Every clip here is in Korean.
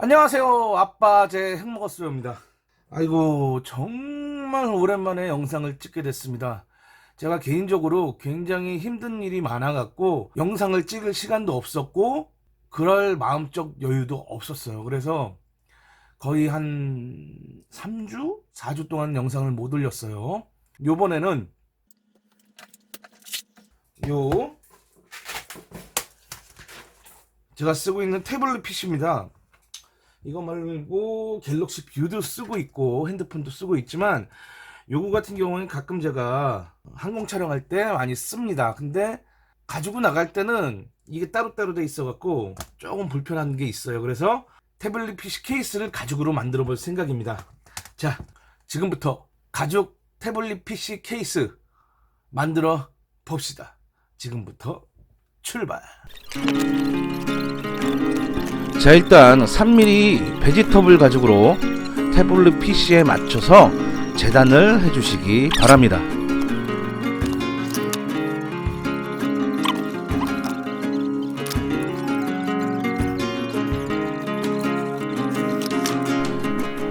안녕하세요. 아빠 제 핵먹었어요입니다. 아이고, 정말 오랜만에 영상을 찍게 됐습니다. 제가 개인적으로 굉장히 힘든 일이 많아갖고 영상을 찍을 시간도 없었고 그럴 마음적 여유도 없었어요. 그래서 거의 한 3주? 4주 동안 영상을 못 올렸어요. 요번에는 요 제가 쓰고 있는 태블릿 PC입니다. 이거 말고 갤럭시 뷰도 쓰고 있고 핸드폰도 쓰고 있지만 요거 같은 경우는 가끔 제가 항공 촬영할 때 많이 씁니다. 근데 가지고 나갈 때는 이게 따로따로 돼 있어 갖고 조금 불편한 게 있어요. 그래서 태블릿 PC 케이스를 가죽으로 만들어 볼 생각입니다. 자, 지금부터 가죽 태블릿 PC 케이스 만들어 봅시다. 지금부터 출발. 자 일단 3mm 베지터블 가죽으로 태블릿 PC에 맞춰서 재단을 해주시기 바랍니다.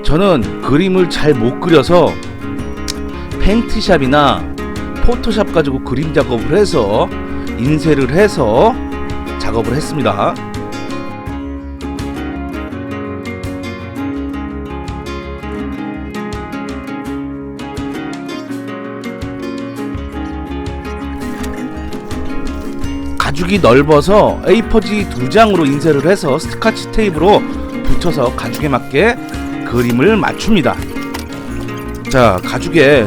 저는 그림을 잘 못 그려서 펜트샵이나 포토샵 가지고 그림 작업을 해서 인쇄를 해서 작업을 했습니다. 가죽이 넓어서 A4지 두 장으로 인쇄를 해서 스카치 테이프로 붙여서 가죽에 맞게 그림을 맞춥니다. 자, 가죽에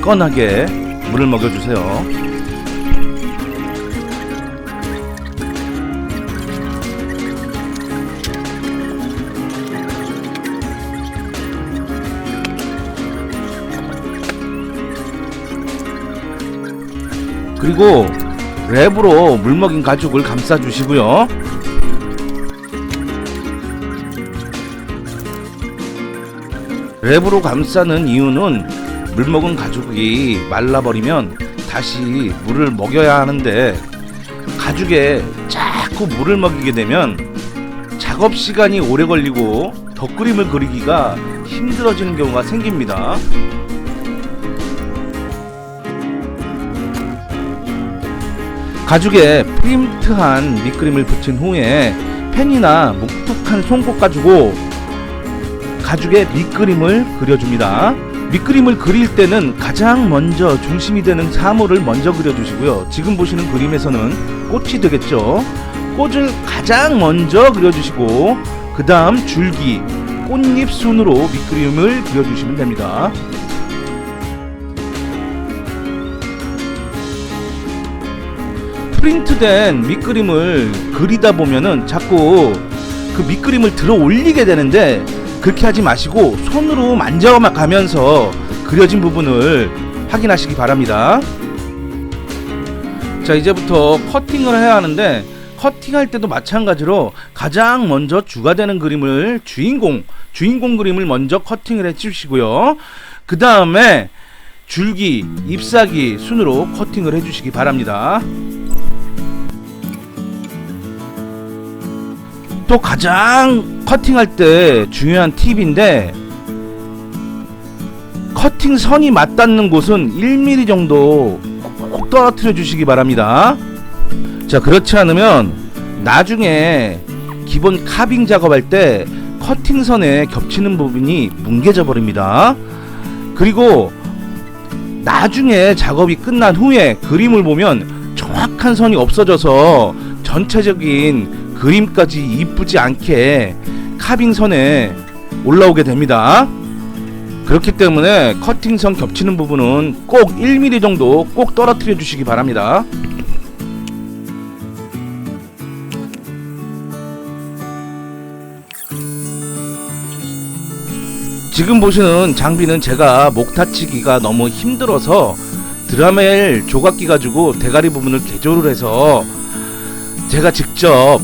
흥건하게 물을 먹여주세요. 그리고 랩으로 물먹인 가죽을 감싸 주시고요. 랩으로 감싸는 이유는 물먹은 가죽이 말라버리면 다시 물을 먹여야 하는데 가죽에 자꾸 물을 먹이게 되면 작업 시간이 오래 걸리고 덧그림을 그리기가 힘들어지는 경우가 생깁니다. 가죽에 프린트한 밑그림을 붙인 후에 펜이나 묵뚝한 송곳 가지고 가죽에 밑그림을 그려줍니다. 밑그림을 그릴 때는 가장 먼저 중심이 되는 사물을 먼저 그려주시고요. 지금 보시는 그림에서는 꽃이 되겠죠. 꽃을 가장 먼저 그려주시고 그 다음 줄기, 꽃잎 순으로 밑그림을 그려주시면 됩니다. 프린트된 밑그림을 그리다 보면은 자꾸 그 밑그림을 들어 올리게 되는데 그렇게 하지 마시고 손으로 만져가면서 그려진 부분을 확인하시기 바랍니다. 자 이제부터 커팅을 해야 하는데 커팅할 때도 마찬가지로 가장 먼저 주가 되는 그림을 주인공 주인공 그림을 먼저 커팅을 해 주시고요. 그 다음에 줄기, 잎사귀 순으로 커팅을 해주시기 바랍니다. 또 가장 커팅할 때 중요한 팁인데 커팅 선이 맞닿는 곳은 1mm 정도 꼭 떨어뜨려 주시기 바랍니다. 자 그렇지 않으면 나중에 기본 카빙 작업할 때 커팅 선에 겹치는 부분이 뭉개져 버립니다. 그리고 나중에 작업이 끝난 후에 그림을 보면 정확한 선이 없어져서 전체적인 그림까지 이쁘지 않게 카빙선에 올라오게 됩니다. 그렇기 때문에 커팅선 겹치는 부분은 꼭 1mm 정도 꼭 떨어뜨려 주시기 바랍니다. 지금 보시는 장비는 제가 목 다치기가 너무 힘들어서 드라멜 조각기 가지고 대가리 부분을 개조를 해서 제가 직접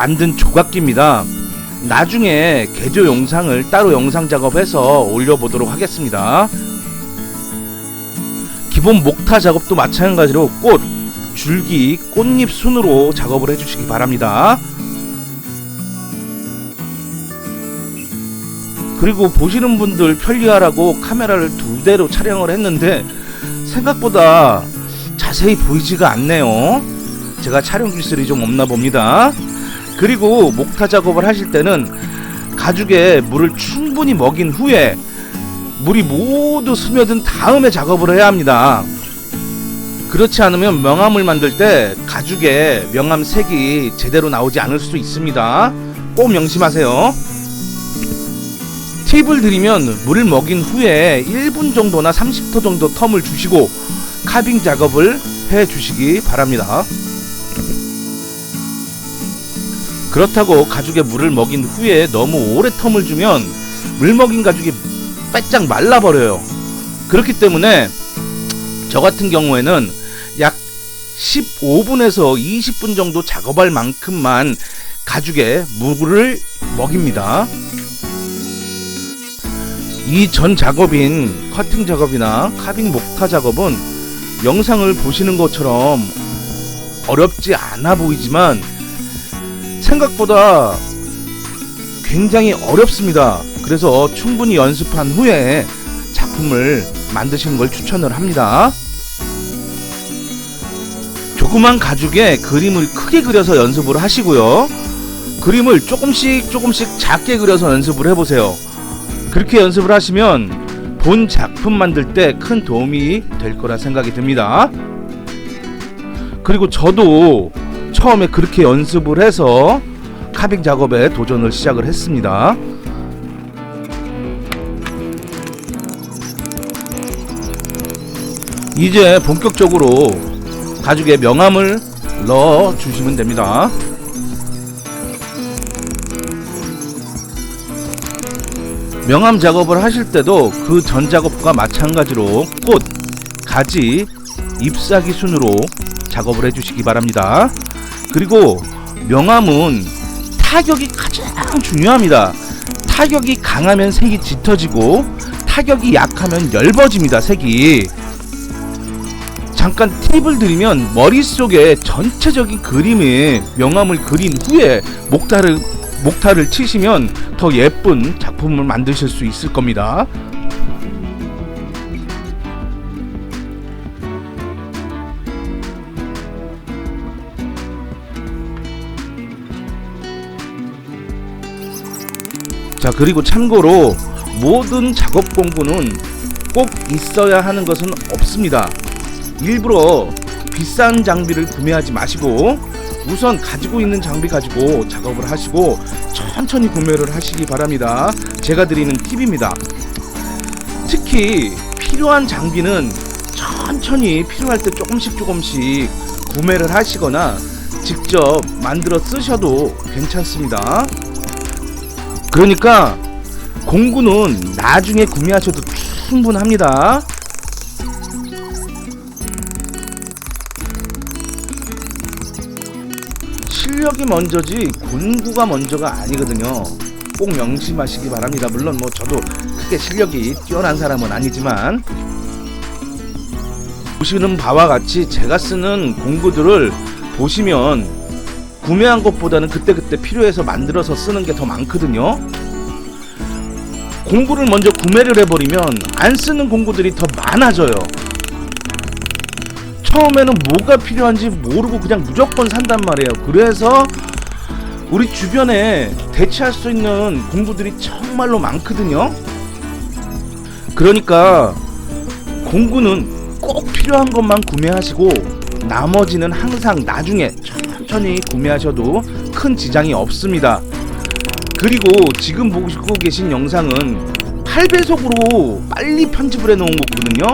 만든 조각기입니다. 나중에 개조 영상을 따로 영상 작업해서 올려보도록 하겠습니다. 기본 목타 작업도 마찬가지로 꽃, 줄기, 꽃잎 순으로 작업을 해주시기 바랍니다. 그리고 보시는 분들 편리하라고 카메라를 두 대로 촬영을 했는데 생각보다 자세히 보이지가 않네요. 제가 촬영 기술이 좀 없나 봅니다. 그리고 목타 작업을 하실 때는 가죽에 물을 충분히 먹인 후에 물이 모두 스며든 다음에 작업을 해야 합니다. 그렇지 않으면 명암을 만들 때 가죽에 명암 색이 제대로 나오지 않을 수 있습니다. 꼭 명심하세요. 팁을 드리면 물을 먹인 후에 1분 정도나 30초 정도 텀을 주시고 카빙 작업을 해 주시기 바랍니다. 그렇다고 가죽에 물을 먹인 후에 너무 오래 텀을 주면 물 먹인 가죽이 바짝 말라버려요. 그렇기 때문에 저 같은 경우에는 약 15분에서 20분 정도 작업할 만큼만 가죽에 물을 먹입니다. 이 전 작업인 커팅 작업이나 카빙 목타 작업은 영상을 보시는 것처럼 어렵지 않아 보이지만 생각보다 굉장히 어렵습니다. 그래서 충분히 연습한 후에 작품을 만드시는 걸 추천을 합니다. 조그만 가죽에 그림을 크게 그려서 연습을 하시고요. 그림을 조금씩 조금씩 작게 그려서 연습을 해보세요. 그렇게 연습을 하시면 본 작품 만들 때 큰 도움이 될 거라 생각이 듭니다. 그리고 저도 처음에 그렇게 연습을 해서 카빙 작업에 도전을 시작을 했습니다. 이제 본격적으로 가죽에 명암을 넣어 주시면 됩니다. 명암 작업을 하실 때도 그 전 작업과 마찬가지로 꽃, 가지, 잎사귀 순으로 작업을 해주시기 바랍니다. 그리고 명암은 타격이 가장 중요합니다. 타격이 강하면 색이 짙어지고 타격이 약하면 엷어집니다. 색이. 잠깐 팁을 드리면 머릿속에 전체적인 그림의 명암을 그린 후에 목타를 목타를 치시면 더 예쁜 작품을 만드실 수 있을 겁니다. 자, 그리고 참고로 모든 작업 공구는 꼭 있어야 하는 것은 없습니다. 일부러 비싼 장비를 구매하지 마시고 우선 가지고 있는 장비 가지고 작업을 하시고 천천히 구매를 하시기 바랍니다. 제가 드리는 팁입니다. 특히 필요한 장비는 천천히 필요할 때 조금씩 조금씩 구매를 하시거나 직접 만들어 쓰셔도 괜찮습니다. 그러니까 공구는 나중에 구매하셔도 충분합니다. 실력이 먼저지 군구가 먼저가 아니거든요. 꼭 명심하시기 바랍니다. 물론 뭐 저도 크게 실력이 뛰어난 사람은 아니지만 보시는 바와 같이 제가 쓰는 공구들을 보시면 구매한 것보다는 그때그때 필요해서 만들어서 쓰는 게 더 많거든요. 공구를 먼저 구매를 해버리면 안 쓰는 공구들이 더 많아져요. 처음에는 뭐가 필요한지 모르고 그냥 무조건 산단 말이에요. 그래서 우리 주변에 대체할 수 있는 공구들이 정말로 많거든요. 그러니까 공구는 꼭 필요한 것만 구매하시고 나머지는 항상 나중에 천천히 구매하셔도 큰 지장이 없습니다. 그리고 지금 보고 계신 영상은 8배속으로 빨리 편집을 해 놓은 거거든요.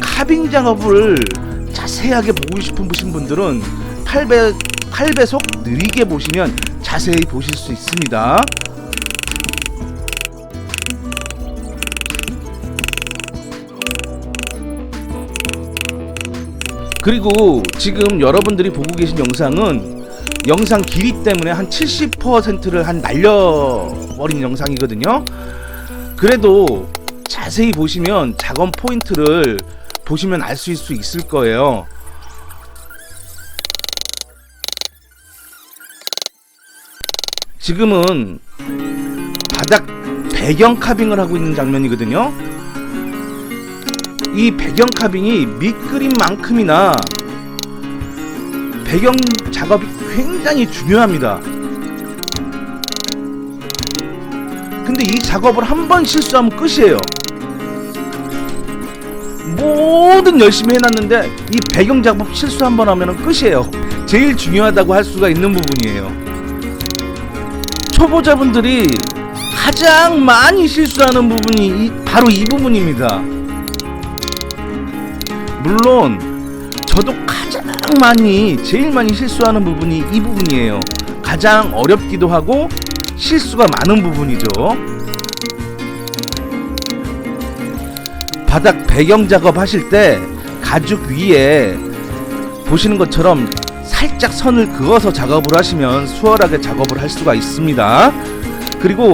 카빙 작업을 자세하게 보고 싶으신 분들은 8배 8배속 느리게 보시면 자세히 보실 수 있습니다. 그리고 지금 여러분들이 보고 계신 영상은 영상 길이 때문에 한 70%를 한 날려버린 영상이거든요. 그래도 자세히 보시면 작업 포인트를 보시면 알 수 있을 거예요. 지금은 바닥 배경 카빙을 하고 있는 장면이거든요. 이 배경 카빙이 밑그림만큼이나 배경 작업이 굉장히 중요합니다. 근데 이 작업을 한 번 실수하면 끝이에요. 모든 열심히 해놨는데 이 배경 작업 실수 한 번 하면 끝이에요. 제일 중요하다고 할 수가 있는 부분이에요. 초보자분들이 가장 많이 실수하는 부분이 이- 바로 이 부분입니다. 물론 저도 가장 많이 제일 많이 실수하는 부분이 이 부분이에요. 가장 어렵기도 하고 실수가 많은 부분이죠. 바닥 배경 작업 하실 때 가죽 위에 보시는 것처럼 살짝 선을 그어서 작업을 하시면 수월하게 작업을 할 수가 있습니다. 그리고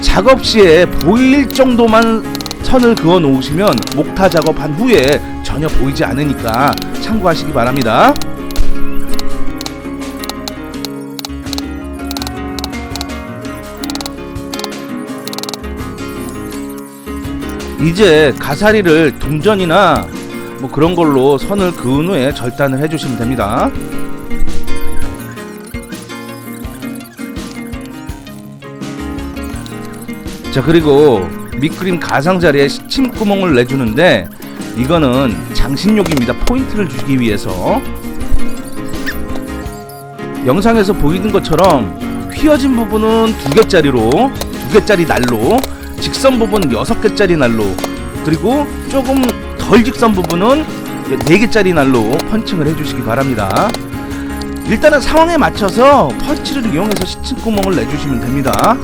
작업 시에 보일 정도만 선을 그어 놓으시면 목타 작업한 후에 전혀 보이지 않으니까 참고하시기 바랍니다. 이제 가사리를 동전이나 뭐 그런 걸로 선을 그은 후에 절단을 해주시면 됩니다. 자 그리고 밑그림 가상 자리에 침구멍을 내주는데 이거는 장식용입니다. 포인트를 주기 위해서 영상에서 보이는 것처럼 휘어진 부분은 두 개짜리로 두 개짜리 날로 직선 부분 여섯 개짜리 날로 그리고 조금 덜 직선 부분은 네 개짜리 날로 펀칭을 해주시기 바랍니다. 일단은 상황에 맞춰서 펀치를 이용해서 시침구멍을 내주시면 됩니다.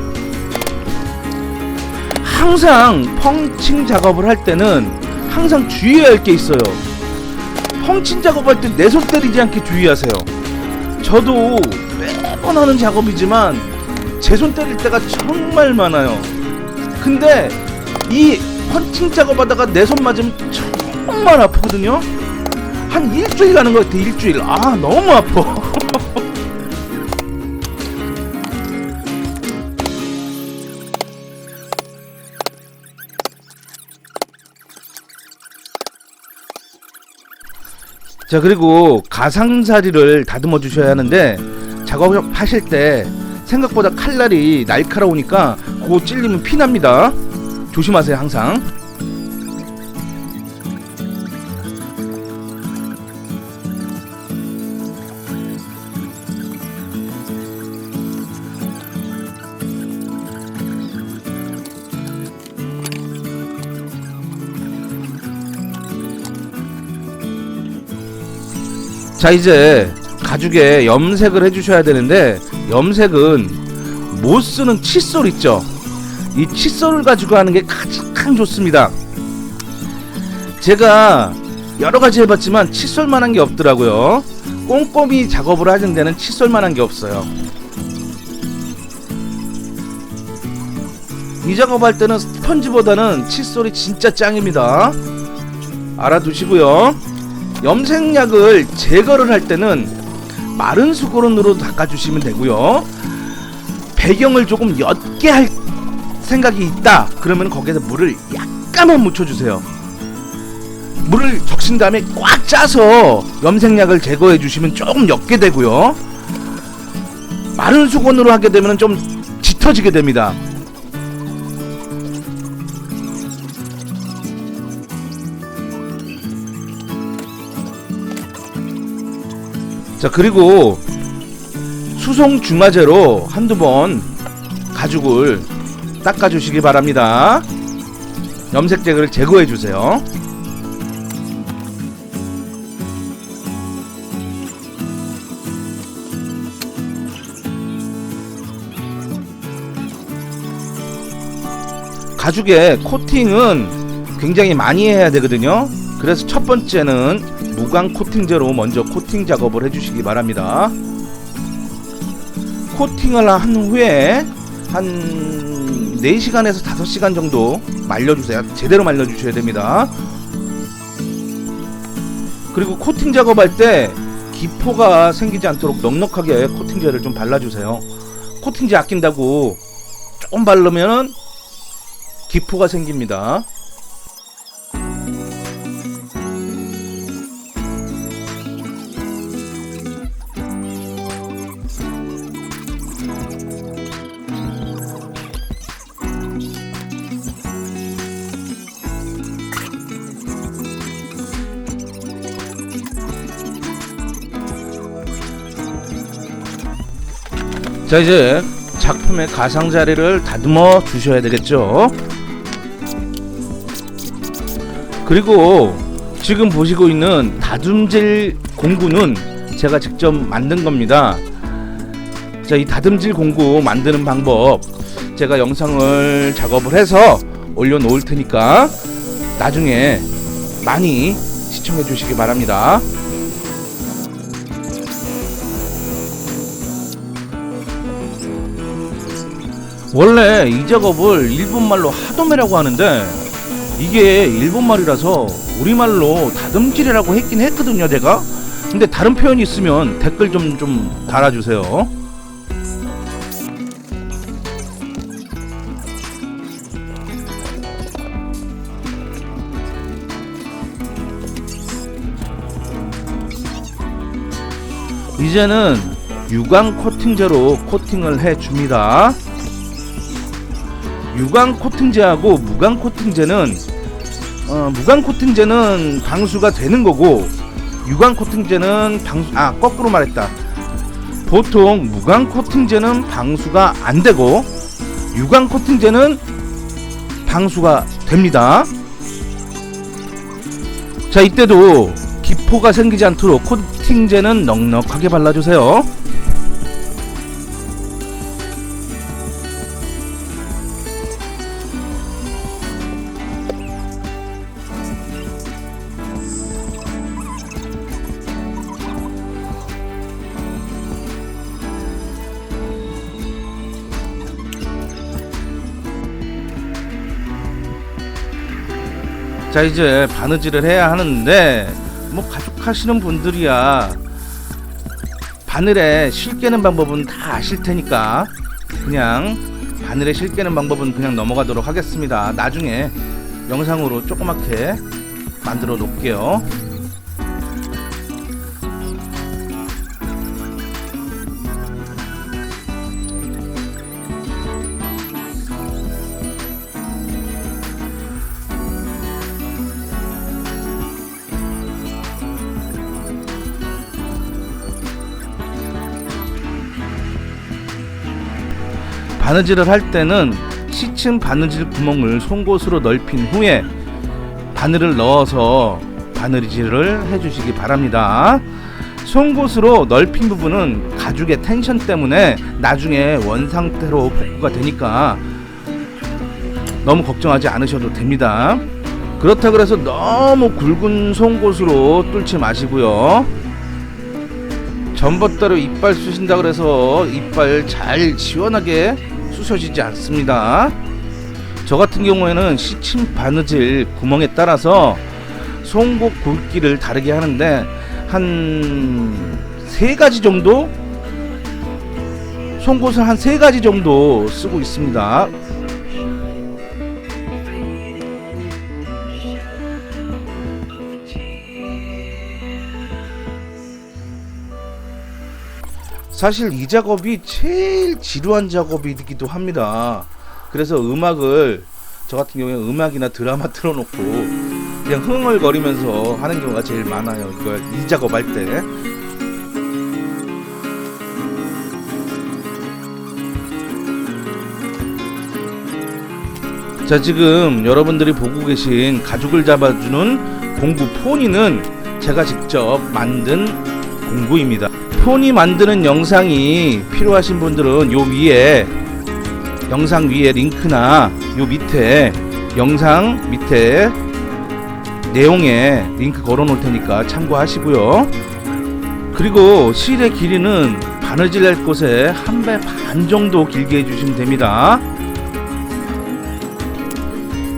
항상 펑칭 작업을 할 때는 항상 주의해야 할 게 있어요. 펑칭 작업할 때 내 손 때리지 않게 주의하세요. 저도 매번 하는 작업이지만 제 손 때릴 때가 정말 많아요. 근데 이 펀칭 작업하다가 내 손 맞으면 정말 아프거든요. 한 일주일 가는 것 같아 일주일. 아 너무 아파. 자 그리고 가상사리를 다듬어 주셔야 하는데 작업하실 때 생각보다 칼날이 날카로우니까 그거 찔리면 피 납니다. 조심하세요 항상 자 이제 가죽에 염색을 해주셔야 되는데 염색은 못 쓰는 칫솔 있죠? 이 칫솔을 가지고 하는 게 가장 좋습니다. 제가 여러 가지 해봤지만 칫솔만한 게 없더라고요. 꼼꼼히 작업을 하는 데는 칫솔만한 게 없어요. 이 작업할 때는 스펀지보다는 칫솔이 진짜 짱입니다. 알아두시고요 염색약을 제거를 할 때는 마른 수건으로 닦아주시면 되고요. 배경을 조금 옅게 할 생각이 있다. 그러면 거기에서 물을 약간만 묻혀주세요. 물을 적신 다음에 꽉 짜서 염색약을 제거해 주시면 조금 옅게 되고요. 마른 수건으로 하게 되면 좀 짙어지게 됩니다. 자 그리고 수송 중화제로 한두 번 가죽을 닦아주시기 바랍니다. 염색 제거를 제거해 주세요. 가죽의 코팅은 굉장히 많이 해야 되거든요. 그래서 첫 번째는 무광 코팅제로 먼저 코팅 작업을 해주시기 바랍니다. 코팅을 한 후에 한 4시간에서 5시간 정도 말려주세요. 제대로 말려주셔야 됩니다. 그리고 코팅 작업할 때 기포가 생기지 않도록 넉넉하게 코팅제를 좀 발라주세요. 코팅제 아낀다고 조금 바르면 기포가 생깁니다. 자 이제 작품의 가상 자리를 다듬어 주셔야 되겠죠? 그리고 지금 보시고 있는 다듬질 공구는 제가 직접 만든 겁니다. 자 이 다듬질 공구 만드는 방법 제가 영상을 작업을 해서 올려 놓을 테니까 나중에 많이 시청해 주시기 바랍니다 원래 이 작업을 일본말로 하도메라고 하는데 이게 일본말이라서 우리말로 다듬질이라고 했긴 했거든요 제가. 근데 다른 표현이 있으면 댓글 좀좀 달아주세요. 이제는 유광 코팅제로 코팅을 해줍니다 유광 코팅제하고 무광 코팅제는 어, 무광 코팅제는 방수가 되는 거고 유광 코팅제는 방수 아 거꾸로 말했다. 보통 무광 코팅제는 방수가 안 되고 유광 코팅제는 방수가 됩니다. 자 이때도 기포가 생기지 않도록 코팅제는 넉넉하게 발라주세요. 자 이제 바느질을 해야 하는데 뭐 가죽하시는 분들이야. 바늘에 실 깨는 방법은 다 아실 테니까 그냥 바늘에 실 깨는 방법은 그냥 넘어가도록 하겠습니다. 나중에 영상으로 조그맣게 만들어 놓을게요 바느질을 할 때는 시침 바느질 구멍을 송곳으로 넓힌 후에 바늘을 넣어서 바느질을 해주시기 바랍니다. 송곳으로 넓힌 부분은 가죽의 텐션 때문에 나중에 원상태로 복구가 되니까 너무 걱정하지 않으셔도 됩니다. 그렇다 그래서 너무 굵은 송곳으로 뚫지 마시고요. 전봇대로 이빨 쑤신다 그래서 이빨 잘 시원하게 쑤셔지지 않습니다. 저 같은 경우에는 시침 바느질 구멍에 따라서 송곳 굵기를 다르게 하는데 한 세 가지 정도 송곳을 한 세 가지 정도 쓰고 있습니다. 사실 이 작업이 제일 지루한 작업이기도 합니다. 그래서 음악을 저 같은 경우에 음악이나 드라마 틀어놓고 그냥 흥얼거리면서 하는 경우가 제일 많아요. 이걸 이 작업할 때. 자 지금 여러분들이 보고 계신 가죽을 잡아주는 공구 포니는 제가 직접 만든 공구입니다. 폰이 만드는 영상이 필요하신 분들은 요 위에 영상 위에 링크나 요 밑에 영상 밑에 내용에 링크 걸어 놓을 테니까 참고하시고요. 그리고 실의 길이는 바느질 할 곳에 한 배 반 정도 길게 해주시면 됩니다.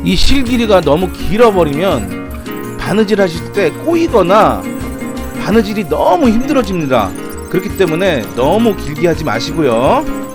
이 실 길이가 너무 길어버리면 바느질 하실 때 꼬이거나 바느질이 너무 힘들어집니다. 그렇기 때문에 너무 길게 하지 마시고요.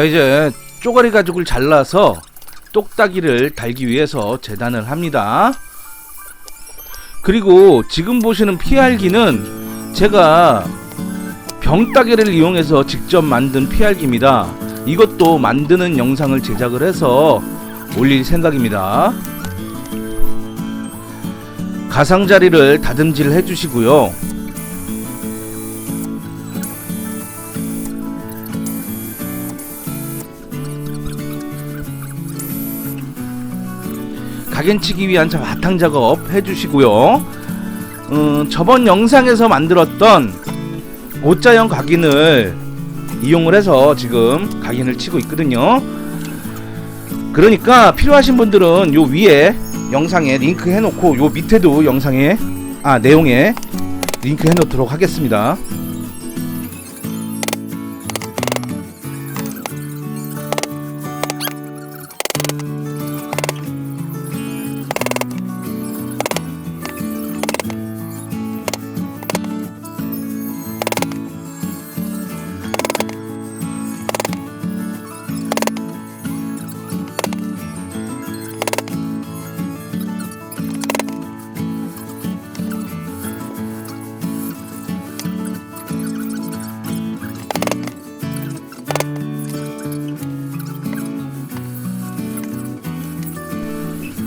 자 이제 쪼가리 가죽을 잘라서 똑딱이를 달기 위해서 재단을 합니다. 그리고 지금 보시는 피알기는 제가 병따개를 이용해서 직접 만든 피알기입니다. 이것도 만드는 영상을 제작을 해서 올릴 생각입니다. 가상자리를 다듬질 해주시고요. 각인치기 위한 자- 바탕 작업 해주시고요. 음, 저번 영상에서 만들었던 옷자형 각인을 이용을 해서 지금 각인을 치고 있거든요. 그러니까 필요하신 분들은 요 위에 영상에 링크 해놓고 요 밑에도 영상에 아 내용에 링크 해놓도록 하겠습니다.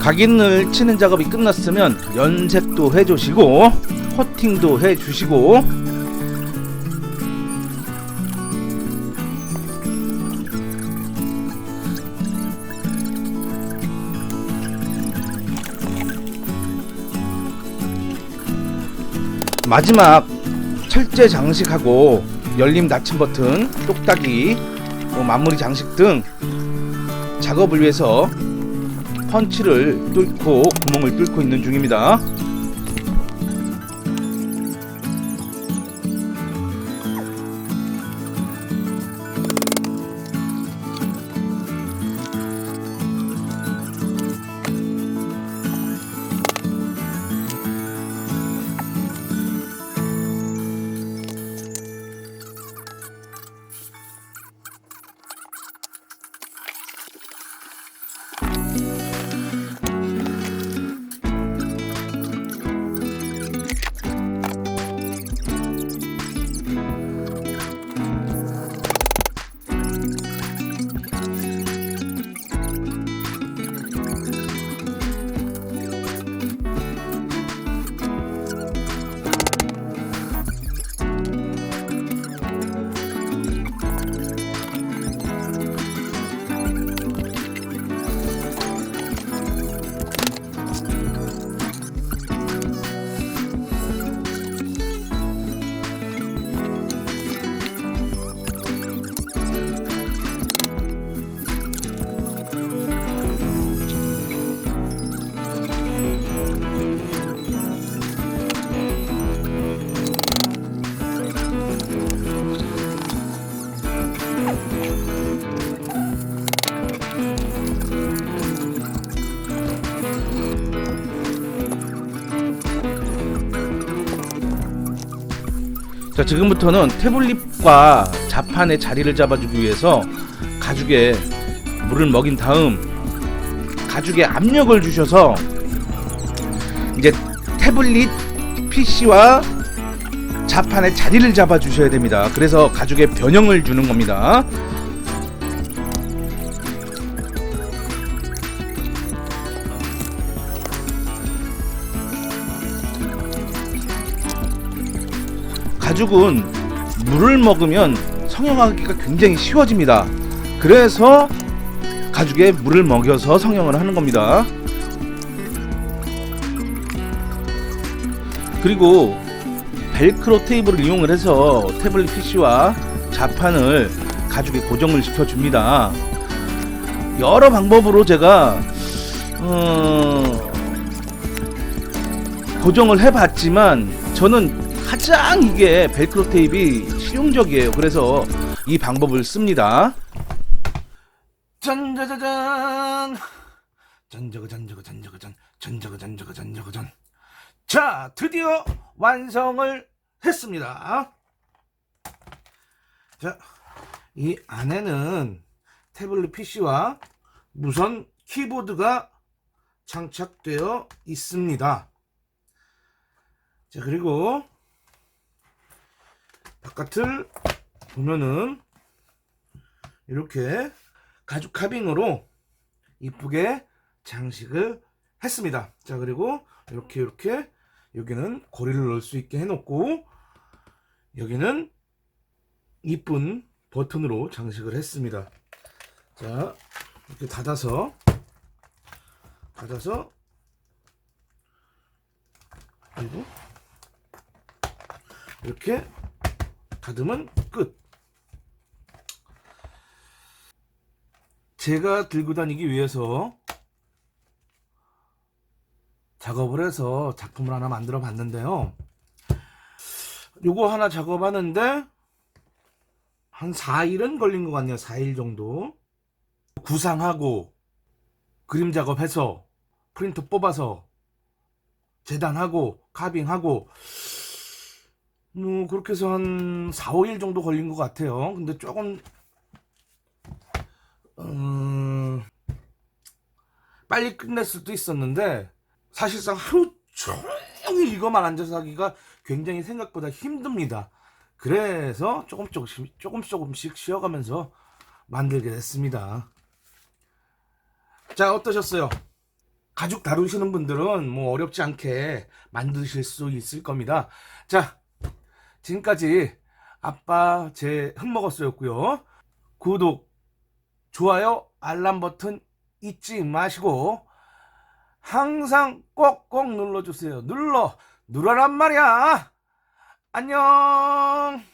각인을 치는 작업이 끝났으면 연색도 해주시고 커팅도 해주시고. 마지막 철제 장식하고 열림 닫힘 버튼, 똑딱이, 뭐 마무리 장식 등 작업을 위해서 펀치를 뚫고 구멍을 뚫고 있는 중입니다. 자 지금부터는 태블릿과 자판의 자리를 잡아주기 위해서 가죽에 물을 먹인 다음 가죽에 압력을 주셔서 이제 태블릿 PC와 자판의 자리를 잡아 주셔야 됩니다. 그래서 가죽에 변형을 주는 겁니다. 가죽은 물을 먹으면 성형하기가 굉장히 쉬워집니다. 그래서 가죽에 물을 먹여서 성형을 하는 겁니다. 그리고 벨크로 테이블을 이용을 해서 태블릿 PC와 자판을 가죽에 고정을 시켜줍니다. 여러 방법으로 제가 어, 고정을 해봤지만 저는 가장 이게 벨크로 테이프가 실용적이에요. 그래서 이 방법을 씁니다. 짠자자잔 전 전저거 전저거 전저거 전. 자, 드디어 완성을 했습니다. 자, 이 안에는 태블릿 PC와 무선 키보드가 장착되어 있습니다. 자, 그리고 바깥을 보면은 이렇게 가죽 카빙으로 이쁘게 장식을 했습니다. 자, 그리고 이렇게 이렇게 여기는 고리를 넣을 수 있게 해놓고 여기는 이쁜 버튼으로 장식을 했습니다. 자, 이렇게 닫아서 닫아서 그리고 이렇게 닫으면 끝. 제가 들고 다니기 위해서 작업을 해서 작품을 하나 만들어 봤는데요. 요거 하나 작업하는데 한 4일은 걸린 것 같네요. 4일 정도. 구상하고 그림 작업해서 프린터 뽑아서 재단하고 카빙하고 뭐 그렇게 해서 한 4, 5일 정도 걸린 것 같아요. 근데 조금 음, 빨리 끝낼 수도 있었는데 사실상 하루 종일 이거만 앉아서 하기가 굉장히 생각보다 힘듭니다. 그래서 조금 조금씩 조금 조금씩 쉬어가면서 만들게 됐습니다. 자 어떠셨어요? 가죽 다루시는 분들은 뭐 어렵지 않게 만드실 수 있을 겁니다. 자 지금까지 아빠 제 흑먹었어였고요. 구독, 좋아요, 알람 버튼 잊지 마시고 항상 꼭꼭 눌러주세요. 눌러, 눌러란 말이야. 안녕.